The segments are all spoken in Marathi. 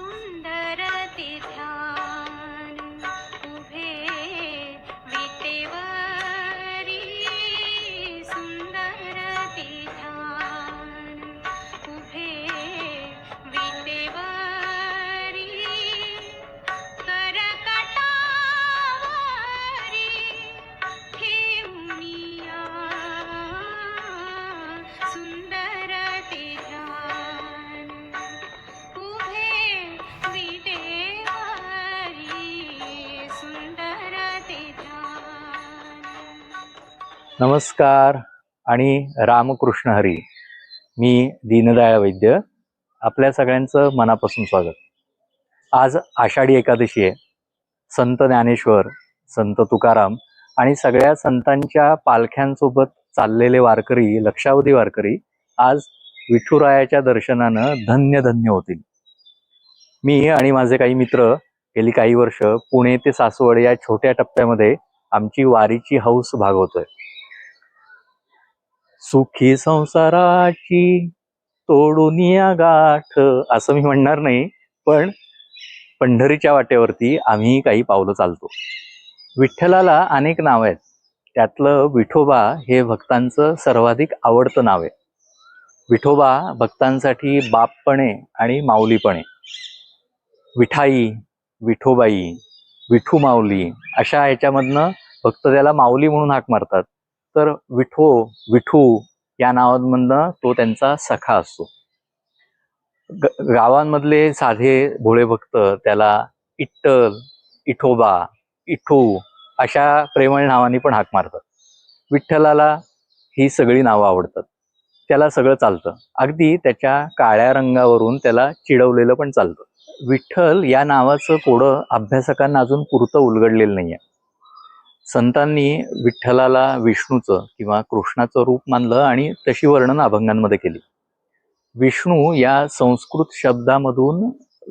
सुंदर नमस्कार आणि रामकृष्ण हरी. मी दीनदयाळ वैद्य. आपल्या सगळ्यांचं मनापासून स्वागत. आज आषाढी एकादशी आहे. संत ज्ञानेश्वर संत तुकाराम आणि सगळ्या संतांच्या पालख्यांसोबत चाललेले वारकरी लक्षावधी वारकरी आज विठुरायाच्या दर्शनानं धन्य धन्य होतील. मी आणि माझे काही मित्र गेली काही वर्ष पुणे ते सासवड या छोट्या टप्प्यामध्ये आमची वारीची हौस भागवतोय. सुखी संसाराची तोडून या गाठ. असं मी म्हणणार नाही पण पंढरीच्या वाटेवरती आम्ही काही पावलं चालतो. विठ्ठलाला अनेक नाव आहेत. त्यातलं विठोबा हे भक्तांचं सर्वाधिक आवडतं नाव आहे. विठोबा भक्तांसाठी बापपणे आणि माऊलीपणे. विठाई विठोबाई विठू माऊली अशा ह्याच्यामधनं भक्त त्याला माऊली म्हणून हाक मारतात. तर विठो विठू या नावांमधनं तो त्यांचा सखा असतो. गावांमधले साधे भोळे भक्त त्याला इट्टल इठोबा इठू अशा प्रेमळ नावाने पण हाक मारतात. विठ्ठलाला ही सगळी नावं आवडतात. त्याला सगळं चालतं. अगदी त्याच्या काळ्या रंगावरून त्याला चिडवलेलं पण चालतं. विठ्ठल या नावाचं कोडं अभ्यासकांना अजून पुरतं उलगडलेलं नाही आहे संतांनी विठ्ठलाला विष्णूचं किंवा कृष्णाचं रूप मानलं आणि तशी वर्णन अभंगांमध्ये केली. विष्णू या संस्कृत शब्दामधून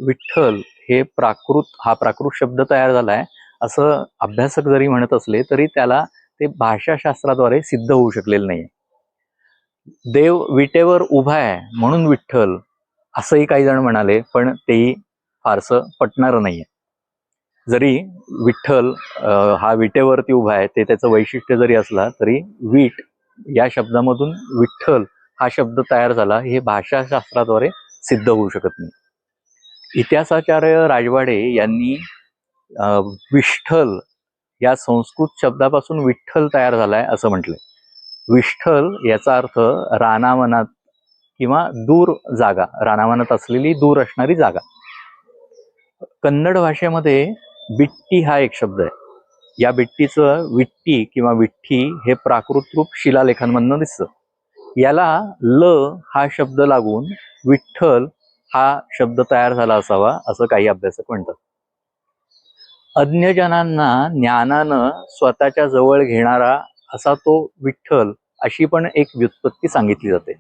विठ्ठल हे प्राकृत हा प्राकृत शब्द तयार झालाय असं अभ्यासक जरी म्हणत असले तरी त्याला ते भाषाशास्त्राद्वारे सिद्ध होऊ शकलेलं नाही देव विटेवर उभा आहे म्हणून विठ्ठल असंही काही जण म्हणाले पण तेही फारसं पटणारं नाहीये. जरी विठ्ठल हा विटेवरती उभा आहे ते त्याचं वैशिष्ट्य जरी असला तरी वीट या शब्दामधून विठ्ठल हा शब्द तयार झाला हे भाषाशास्त्राद्वारे सिद्ध होऊ शकत नाही. इतिहासाचार्य राजवाडे यांनी विष्ठल विठ्ठल या संस्कृत शब्दापासून विठ्ठल तयार झालाय असं म्हटलंय. विठ्ठल याचा अर्थ रानावनात किंवा दूर जागा रानावनात असलेली दूर असणारी जागा. कन्नड भाषेमध्ये बिट्टी हा एक शब्द आहे. या बिट्टीचं विट्टी किंवा विठ्ठी हे प्राकृत रूप शिलालेखांमधनं दिसतं. याला ल हा शब्द लागून विठ्ठल हा शब्द तयार झाला असावा असं काही अभ्यासक म्हणतात. अज्ञजनांना ज्ञानानं स्वतःच्या जवळ घेणारा असा तो विठ्ठल अशी पण एक व्युत्पत्ती सांगितली जाते.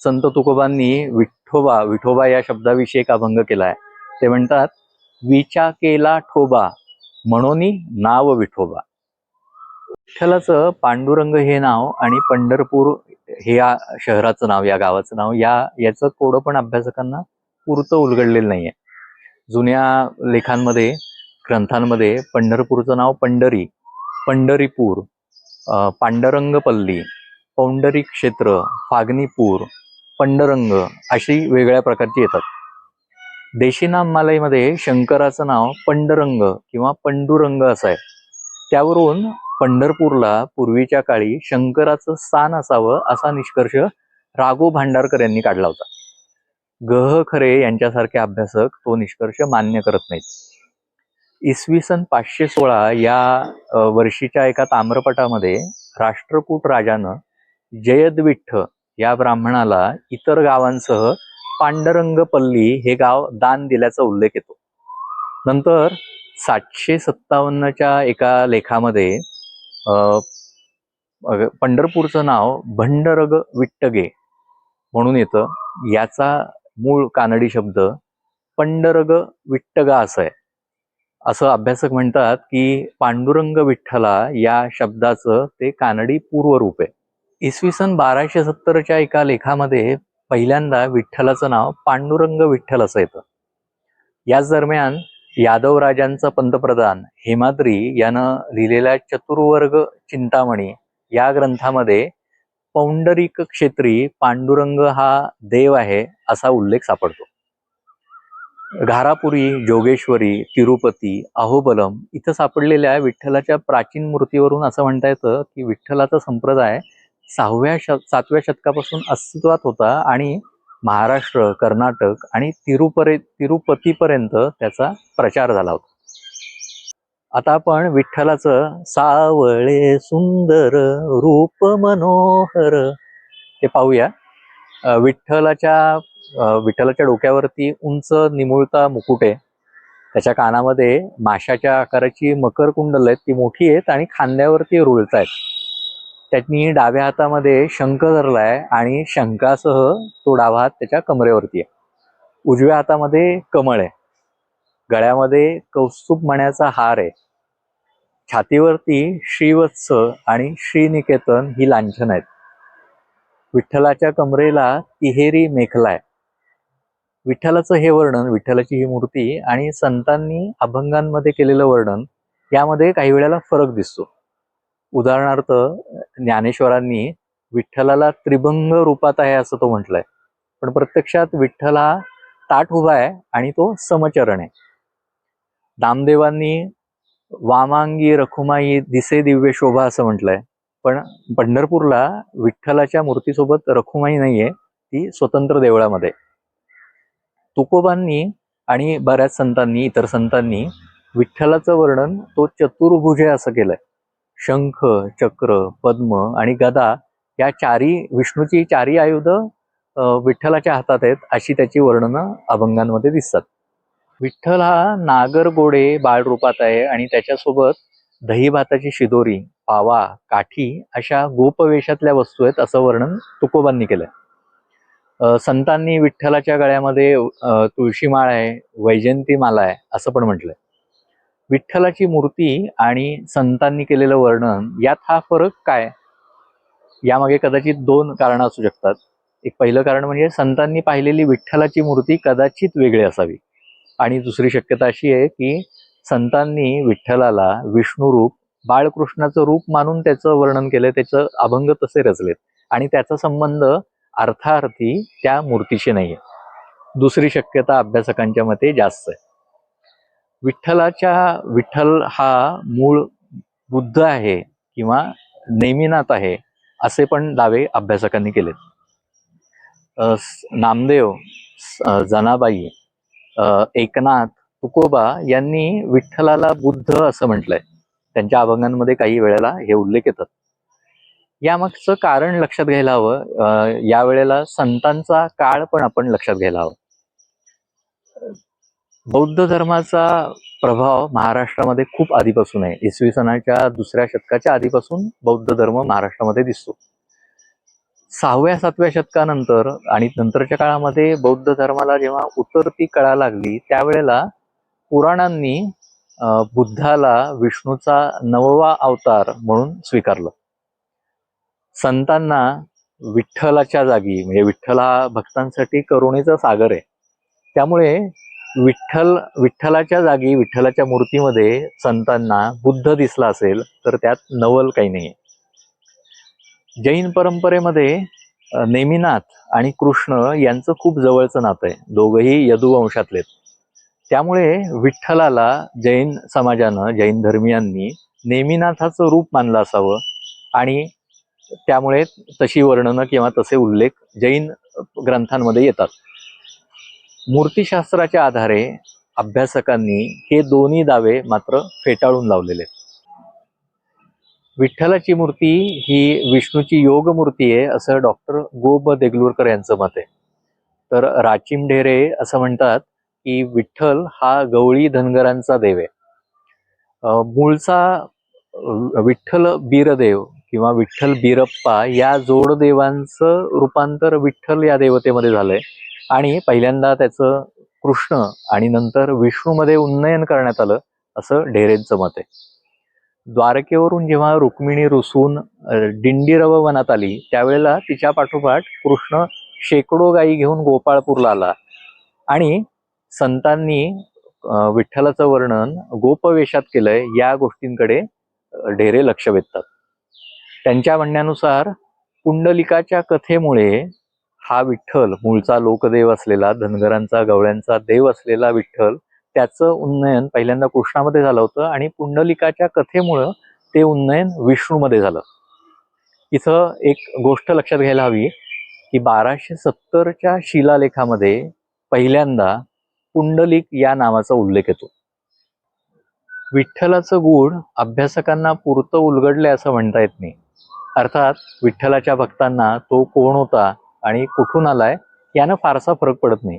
संत तुकोबांनी विठोबा विठोबा या शब्दाविषयी एक अभंग केलाय. ते म्हणतात विचा केला ठोबा म्हणून नाव विठोबा. विठ्ठलाचं पांडुरंग हे नाव आणि पंढरपूर हे या शहराचं नाव या गावाचं नाव या याचं कोडं पण अभ्यासकांना पुरतं उलगडलेलं नाहीये. जुन्या लेखांमध्ये ग्रंथांमध्ये पंढरपूरचं नाव पंढरी पंढरीपूर पांडरंगपल्ली पौंडरी क्षेत्र फागनीपूर पंडरंग अशी वेगळ्या प्रकारची येतात. देशीनाममालयमध्ये शंकराचं नाव पंडरंग किंवा पंडुरंग असं आहे. त्यावरून पंढरपूरला पूर्वीच्या काळी शंकराचं स्थान असावं असा निष्कर्ष राघो भांडारकर यांनी काढला होता. गह खरे यांच्यासारखे अभ्यासक तो निष्कर्ष मान्य करत नाहीत. इसवी सन पाचशे सोळा या वर्षीच्या एका ताम्रपटामध्ये राष्ट्रकूट राजानं जयद्विठ्ठ या ब्राह्मणाला इतर गावांसह पांडरंगपल्ली हे गाव दान दिल्याचा उल्लेख येतो. नंतर सातशे सत्तावन्नच्या एका लेखामध्ये पंढरपूरचं नाव भंडरग विट्टगे म्हणून येतं. याचा मूळ कानडी शब्द पंडरग विट्टगा असं आहे. असं अभ्यासक म्हणतात की पांडुरंग विठ्ठला या शब्दाचं ते कानडी पूर्वरूप आहे. इसवी सन बाराशे सत्तरच्या एका लेखामध्ये पहिल्यांदा विठ्ठलाचं नाव पांडुरंग विठ्ठल असं येतं. याच दरम्यान यादव राजांचं पंतप्रधान हेमाद्री यानं लिहिलेल्या चतुर्वर्ग चिंतामणी या ग्रंथामध्ये पौंडरिक क्षेत्री पांडुरंग हा देव आहे असा उल्लेख सापडतो. घारापुरी जोगेश्वरी तिरुपती अहोबलम इथं सापडलेल्या विठ्ठलाच्या प्राचीन मूर्तीवरून असं म्हणता येतं की विठ्ठलाचा संप्रदाय सहाव्या श सातव्या शतकापासून अस्तित्वात होता आणि महाराष्ट्र कर्नाटक आणि तिरुपरे तिरुपतीपर्यंत त्याचा प्रचार झाला होता. आता आपण विठ्ठलाचं सावळे सुंदर रूप मनोहर ते पाहूया. विठ्ठलाच्या विठ्ठलाच्या डोक्यावरती उंच निमुळता मुकुट आहे. त्याच्या कानामध्ये माशाच्या आकाराची मकर कुंडल आहेत. ती मोठी आहेत आणि खांद्यावरती रुळत आहेत त्यांनी डाव्या हातामध्ये शंख धरलाय आणि शंखासह तो डावा हात त्याच्या कमरेवरती आहे. उजव्या हातामध्ये कमळ आहे. गळ्यामध्ये कौस्तुभ मण्याचा हार आहे. छातीवरती श्रीवत्स आणि श्रीनिकेतन ही लांछन आहेत. विठ्ठलाच्या कमरेला तिहेरी मेखला आहे. विठ्ठलाचं हे वर्णन विठ्ठलाची ही मूर्ती आणि संतांनी अभंगांमध्ये केलेलं वर्णन यामध्ये काही वेळेला फरक दिसतो. उदाहरणार्थ ज्ञानेश्वरांनी विठ्ठलाला त्रिभंग रूपात आहे असं तो म्हटलंय. पण प्रत्यक्षात विठ्ठल हा ताट उभा आहे आणि तो समचरण आहे. नामदेवांनी वामांगी रखुमाई दिसे दिव्य शोभा असं म्हटलंय. पण पंढरपूरला विठ्ठलाच्या मूर्तीसोबत रखुमाई नाहीये ती स्वतंत्र देवळामध्ये. तुकोबांनी आणि बऱ्याच संतांनी इतर संतांनी विठ्ठलाचं वर्णन तो चतुर्भुज आहे असं केलंय. शंख चक्र पद्म आणि गदा या चारी विष्णूची चारी आयुध विठ्ठलाच्या हातात आहेत अशी त्याची वर्णनं अभंगांमध्ये दिसतात. विठ्ठल हा नागर गोडे बाळ रूपात आहे आणि त्याच्यासोबत दही भाताची शिदोरी पावा काठी अशा गोपवेशातल्या वस्तू आहेत असं वर्णन तुकोबांनी केलंय. संतांनी विठ्ठलाच्या गळ्यामध्ये तुळशी माळ आहे वैजयंती माला आहे असं पण म्हटलंय. विठ्ठलाची मूर्ती आणि संतांनी केलेलं वर्णन यात हा फरक काय? यामागे कदाचित दोन कारणं असू शकतात. एक पहिलं कारण म्हणजे संतांनी पाहिलेली विठ्ठलाची मूर्ती कदाचित वेगळी असावी. आणि दुसरी शक्यता अशी आहे की संतांनी विठ्ठलाला विष्णू रूप बाळकृष्णाचं रूप मानून त्याचं वर्णन केलं त्याचं अभंग तसे रचलेत. आणि त्याचा संबंध अर्थार्थी त्या मूर्तीशी नाहीये. दुसरी शक्यता अभ्यासकांच्या मते जास्त आहे. विठ्ठलाच्या विठ्ठल हा मूळ बुद्ध आहे किंवा नेमिनाथ आहे असे पण दावे अभ्यासकांनी केलेत. नामदेव जनाबाई एकनाथ तुकोबा यांनी विठ्ठलाला बुद्ध असं म्हटलंय. त्यांच्या अभंगांमध्ये काही वेळेला हे उल्लेख येतात. यामागचं कारण लक्षात घ्यायला हवं. यावेळेला संतांचा काळ पण आपण लक्षात घ्यायला हवं. बौद्ध धर्माचा प्रभाव महाराष्ट्रामध्ये खूप आधीपासून आहे. इसवी सणाच्या दुसऱ्या शतकाच्या आधीपासून बौद्ध धर्म महाराष्ट्रामध्ये दिसतो. सहाव्या सातव्या शतकानंतर आणि नंतरच्या काळामध्ये बौद्ध धर्माला जेव्हा उतरती कळा लागली त्यावेळेला पुराणांनी बुद्धाला विष्णूचा नववा अवतार म्हणून स्वीकारलं. संतांना विठ्ठलाच्या जागी म्हणजे विठ्ठल हा भक्तांसाठी करुणेचा सागर आहे. त्यामुळे विठ्ठल विठ्ठलाच्या जागी विठ्ठलाच्या मूर्तीमध्ये संतांना बुद्ध दिसला असेल तर त्यात नवल काही नाही जैन परंपरेमध्ये नेमिनाथ आणि कृष्ण यांचं खूप जवळचं नातं आहे. दोघंही यदुवंशातलेत त्यामुळे विठ्ठलाला जैन समाजानं जैन धर्मियांनी नेमिनाथाचं रूप मानलं असावं आणि त्यामुळे तशी वर्णनं किंवा तसे उल्लेख जैन ग्रंथांमध्ये येतात. मूर्तिशास्त्राच्या आधारे अभ्यासकांनी हे दोन्ही दावे मात्र फेटाळून लावलेले आहेत. विठ्ठलाची मूर्ती ही विष्णूची योग मूर्ती आहे असं डॉक्टर गोब देगलूरकर यांचं मत आहे. तर राचिम ढेरे असं म्हणतात की विठ्ठल हा गवळी धनगरांचा देव आहे. मूळचा विठ्ठल बीरदेव किंवा विठ्ठल बीरप्पा या जोडदेवांचं रूपांतर विठ्ठल या देवतेमध्ये झालंय. आणि पहिल्यांदा त्याचं कृष्ण आणि नंतर विष्णूमध्ये उन्नयन करण्यात आलं असं ढेरेंचं मत आहे. द्वारकेवरून जेव्हा रुक्मिणी रुसून अं, दिंडीरव वनात आली त्यावेळेला तिच्या पाठोपाठ कृष्ण शेकडो गायी घेऊन गोपाळपूरला आला. आणि संतांनी विठ्ठलाचं वर्णन गोपवेशात केलंय या गोष्टींकडे ढेरे लक्ष वेधतात. त्यांच्या म्हणण्यानुसार पुंडलिकाच्या कथेमुळे हा विठ्ठल मूळचा लोकदेव असलेला धनगरांचा गवळ्यांचा देव असलेला विठ्ठल त्याचं उन्नयन पहिल्यांदा कृष्णामध्ये झालं होतं आणि पुंडलिकाच्या कथेमुळं ते उन्नयन विष्णूमध्ये झालं. इथं एक गोष्ट लक्षात घ्यायला हवी की बाराशे सत्तरच्या शिलालेखामध्ये पहिल्यांदा पुंडलिक या नावाचा उल्लेख येतो. विठ्ठलाचं गूढ अभ्यासकांना पुरतं उलगडले असं म्हणता येत नाही. अर्थात विठ्ठलाच्या भक्तांना तो कोण होता आणि कुठून आलाय यानं फारसा फरक पडत नाही.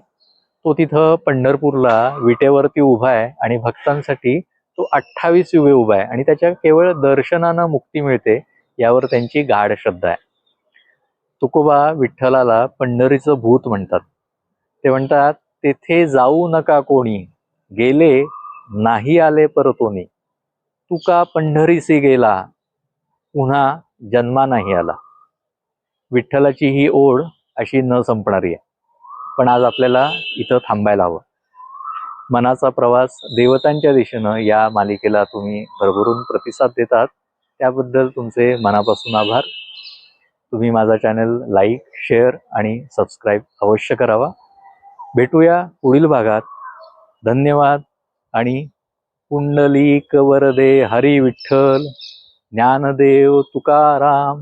तो तिथं पंढरपूरला विटेवरती उभा आहे आणि भक्तांसाठी तो अठ्ठावीस युवे उभा आहे आणि त्याच्या केवळ दर्शनानं मुक्ती मिळते यावर त्यांची गाढ श्रद्धा आहे. तुकोबा विठ्ठलाला पंढरीचं भूत म्हणतात. ते म्हणतात तेथे जाऊ नका कोणी गेले नाही आले परतोनी. तुका पंढरीसी गेला पुन्हा जन्मा नाही आला. विठ्ठलाची ही ओढ अशी न संपणारी आहे. पण आज आपल्याला इथं थांबायला हवं. मनाचा प्रवास देवतांच्या दिशेनं या मालिकेला तुम्ही भरभरून प्रतिसाद देतात. त्याबद्दल तुमचे मनापासून आभार. तुम्ही माझा चॅनल लाईक शेअर आणि सबस्क्राईब अवश्य करावा. भेटूया पुढील भागात. धन्यवाद आणि कुंडलिक वरदे हरी विठ्ठल ज्ञानदेव तुकाराम.